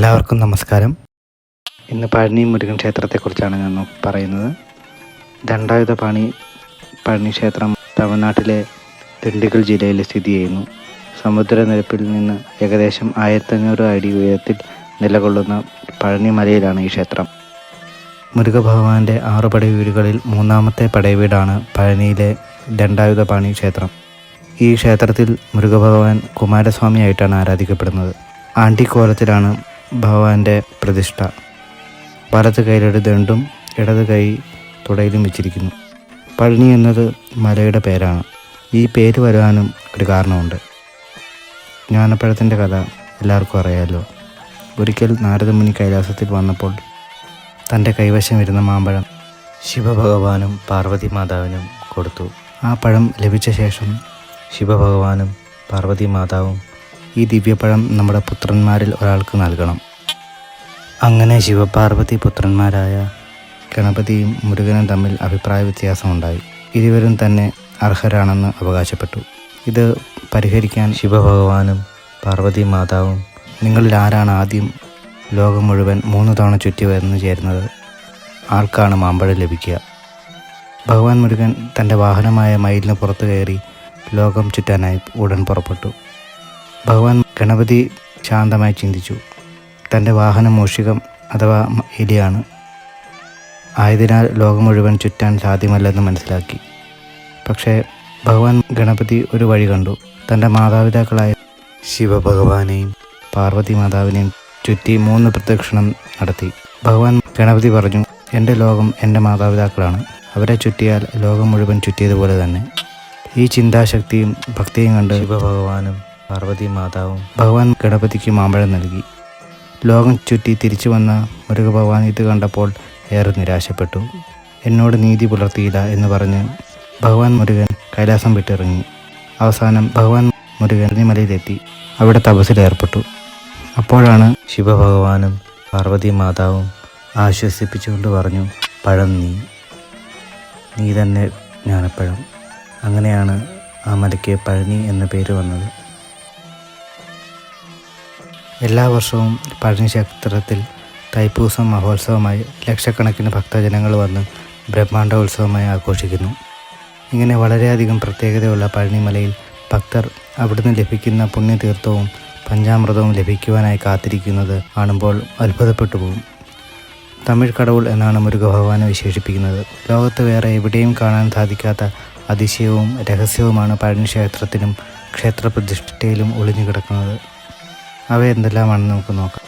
എല്ലാവർക്കും നമസ്കാരം. ഇന്ന് പഴനി മുരുകൻ ക്ഷേത്രത്തെക്കുറിച്ചാണ് ഞാൻ പറയുന്നത്. ദണ്ഡായുധ പാണി പഴനി ക്ഷേത്രം തമിഴ്നാട്ടിലെ ദിണ്ടിഗൽ ജില്ലയിൽ സ്ഥിതി ചെയ്യുന്നു. സമുദ്രനിരപ്പിൽ നിന്ന് ഏകദേശം ആയിരത്തഞ്ഞൂറ് അടി ഉയരത്തിൽ നിലകൊള്ളുന്ന പഴനി മലയിലാണ് ഈ ക്ഷേത്രം. മുരുകഭഗവാന്റെ ആറ് പടവീടുകളിൽ മൂന്നാമത്തെ പടവീടാണ് പഴനിയിലെ ദണ്ഡായുധ പാണി ക്ഷേത്രം. ഈ ക്ഷേത്രത്തിൽ മുരുകഭഗവാൻ കുമാരസ്വാമിയായിട്ടാണ് ആരാധിക്കപ്പെടുന്നത്. ആണ്ടിക്കോലത്തിലാണ് ഭഗവാന്റെ പ്രതിഷ്ഠ. വലത് കൈയിലൊരു ദണ്ടും ഇടത് കൈ തുടയിലും വെച്ചിരിക്കുന്നു. പഴനി എന്നത് മലയുടെ പേരാണ്. ഈ പേര് വരാനും ഒരു കാരണമുണ്ട്. ജ്ഞാനപ്പഴത്തിന്റെ കഥ എല്ലാവർക്കും അറിയാമല്ലോ ഒരിക്കൽ നാരദമുനി കൈലാസത്തിൽ വന്നപ്പോൾ തന്റെ കൈവശം ഇരുന്ന മാമ്പഴം ശിവഭഗവാനും പാർവതി മാതാവിനും കൊടുത്തു. ആ പഴം ലഭിച്ച ശേഷം ശിവഭഗവാനും പാർവതി മാതാവും ഈ ദിവ്യപഴം നമ്മുടെ പുത്രന്മാരിൽ ഒരാൾക്ക് നൽകണം. അങ്ങനെ ശിവപാർവതി പുത്രന്മാരായ ഗണപതിയും മുരുകനും തമ്മിൽ അഭിപ്രായ വ്യത്യാസമുണ്ടായി. ഇരുവരും തന്നെ അർഹരാണെന്ന് അവകാശപ്പെട്ടു. ഇത് പരിഹരിക്കാൻ ശിവഭഗവാനും പാർവതി മാതാവും നിങ്ങളിൽ ആരാണ് ആദ്യം ലോകം മുഴുവൻ മൂന്ന് തവണ ചുറ്റി വരുന്നു ചേരുന്നത്? ആർക്കാണ് മാമ്പഴം ലഭിക്കുക? ഭഗവാൻ മുരുകൻ തന്റെ വാഹനമായ മയിലിന് പുറത്തു കയറി ലോകം ചുറ്റാനായി ഉടൻ പുറപ്പെട്ടു. ഭഗവാൻ ഗണപതി ശാന്തമായി ചിന്തിച്ചു. തന്റെ വാഹനം മൂഷികം അഥവാ എലിയാണ്. ആയതിനാൽ ലോകം മുഴുവൻ ചുറ്റാൻ സാധ്യമല്ലെന്ന് മനസ്സിലാക്കി. പക്ഷേ ഭഗവാൻ ഗണപതി ഒരു വഴി കണ്ടു. തന്റെ മാതാപിതാക്കളായ ശിവഭഗവാനെയും പാർവതി മാതാവിനെയും ചുറ്റി മൂന്ന് പ്രദക്ഷിണം നടത്തി. ഭഗവാൻ ഗണപതി പറഞ്ഞു എന്റെ ലോകം എന്റെ മാതാപിതാക്കളാണ്. അവരെ ചുറ്റിയാൽ ലോകം മുഴുവൻ ചുറ്റിയതുപോലെ തന്നെ. ഈ ചിന്താശക്തിയും ഭക്തിയും കണ്ട് ശിവഭഗവാനും പാർവതി മാതാവും ഭഗവാൻ ഗണപതിക്ക് മാമ്പഴം നൽകി. ലോകം ചുറ്റി തിരിച്ചു വന്ന മുരുക ഭഗവാൻ ഇത് കണ്ടപ്പോൾ ഏറെ നിരാശപ്പെട്ടു. എന്നോട് നീതി പുലർത്തിയില്ല എന്ന് പറഞ്ഞ് ഭഗവാൻ മുരുകൻ കൈലാസം വിട്ടിറങ്ങി. അവസാനം ഭഗവാൻ മുരുകൻ മലയിലെത്തി അവിടെ തപസ്സിലേർപ്പെട്ടു അപ്പോഴാണ് ശിവഭഗവാനും പാർവതി മാതാവും ആശ്വസിപ്പിച്ചുകൊണ്ട് പറഞ്ഞു പഴം നീ. നീ തന്നെ ജ്ഞാനപ്പഴം. അങ്ങനെയാണ് ആ മലയ്ക്ക് പഴനി എന്ന പേര് വന്നത്. എല്ലാ വർഷവും പഴനി ക്ഷേത്രത്തിൽ തൈപ്പൂസം മഹോത്സവമായി ലക്ഷക്കണക്കിന് ഭക്തജനങ്ങൾ വന്ന് ബ്രഹ്മാണ്ഡ ഉത്സവമായി ആഘോഷിക്കുന്നു. ഇങ്ങനെ വളരെയധികം പ്രത്യേകതയുള്ള പഴനിമലയിൽ ഭക്തർ അവിടുന്ന് ലഭിക്കുന്ന പുണ്യതീർത്ഥവും പഞ്ചാമൃതവും ലഭിക്കുവാനായി കാത്തിരിക്കുന്നത് കാണുമ്പോൾ അത്ഭുതപ്പെട്ടു പോകും. തമിഴ് കടവുൾ എന്നാണ് മുരുകഭഗവാനെ വിശേഷിപ്പിക്കുന്നത്. ലോകത്ത് വേറെ എവിടെയും കാണാൻ സാധിക്കാത്ത അതിശയവും രഹസ്യവുമാണ് പഴനി ക്ഷേത്രപ്രതിഷ്ഠയിലും ഒളിഞ്ഞു കിടക്കുന്നത് അവ എന്തെല്ലാമാണെന്ന് നമുക്ക് നോക്കാം.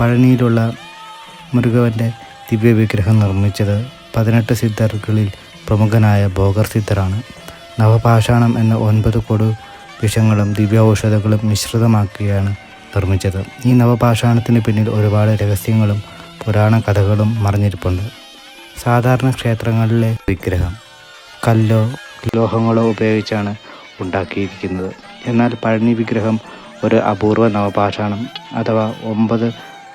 പഴനിയിലുള്ള മുരുകവന്റെ ദിവ്യവിഗ്രഹം നിർമ്മിച്ചത് പതിനെട്ട് സിദ്ധർകളിൽ പ്രമുഖനായ ഭോഗർ സിദ്ധറാണ് നവപാഷാണം എന്ന ഒൻപത് കൊടു വിഷങ്ങളും ദിവ്യൌഷധങ്ങളും മിശ്രിതമാക്കിയാണ് നിർമ്മിച്ചത്. ഈ നവപാഷാണത്തിന് പിന്നിൽ ഒരുപാട് രഹസ്യങ്ങളും പുരാണ കഥകളും മറിഞ്ഞിരിപ്പുണ്ട്. സാധാരണ ക്ഷേത്രങ്ങളിലെ വിഗ്രഹം കല്ലോ ലോഹങ്ങളോ ഉപയോഗിച്ചാണ് ഉണ്ടാക്കിയിരിക്കുന്നത്. എന്നാൽ പഴനി വിഗ്രഹം ഒരു അപൂർവ നവപാഷാണം അഥവാ ഒമ്പത്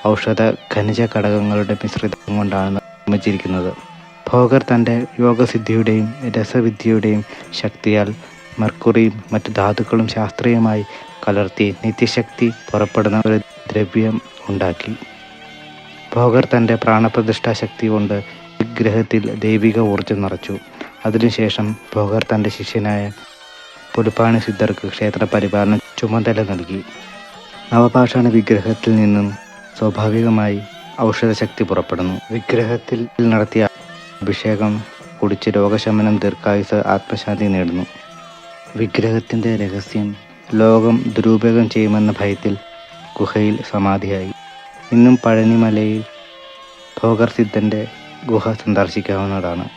ഔഷധ ഖനിജ ഘടകങ്ങളുടെ മിശ്രിതം കൊണ്ടാണ് നിർമ്മിച്ചിരിക്കുന്നത്. ഭോഗർ തന്റെ യോഗസിദ്ധിയുടെയും രസവിദ്യയുടെയും ശക്തിയാൽ മർക്കുറിയും മറ്റു ധാതുക്കളും ശാസ്ത്രീയമായി കലർത്തി നിത്യശക്തി പുറപ്പെടുന്ന ഒരു ദ്രവ്യം ഉണ്ടാക്കി. ഭോഗർ തന്റെ പ്രാണപ്രതിഷ്ഠാ ശക്തി കൊണ്ട് വിഗ്രഹത്തിൽ ദൈവിക ഊർജം നിറച്ചു. അതിനുശേഷം ഭോഗർ തന്റെ ശിഷ്യനായ പുലുപ്പാണി സിദ്ധർക്ക് ക്ഷേത്ര പരിപാലന ചുമതല നൽകി. നവപാഷാണ വിഗ്രഹത്തിൽ നിന്നും സ്വാഭാവികമായി ഔഷധശക്തി പുറപ്പെടുന്നു. വിഗ്രഹത്തിൽ നടത്തിയ അഭിഷേകം കുടിച്ച് രോഗശമനം ദീർഘായുസ് ആത്മശാന്തി നേടുന്നു. വിഗ്രഹത്തിന്റെ രഹസ്യം ലോകം ദുരുപയോഗം ചെയ്യുമെന്ന ഭയത്തിൽ ഗുഹയിൽ സമാധിയായി. ഇന്നും പഴനിമലയിൽ ഭോഗർ സിദ്ധന്റെ ഗുഹ സന്ദർശിക്കാവുന്നതാണ്.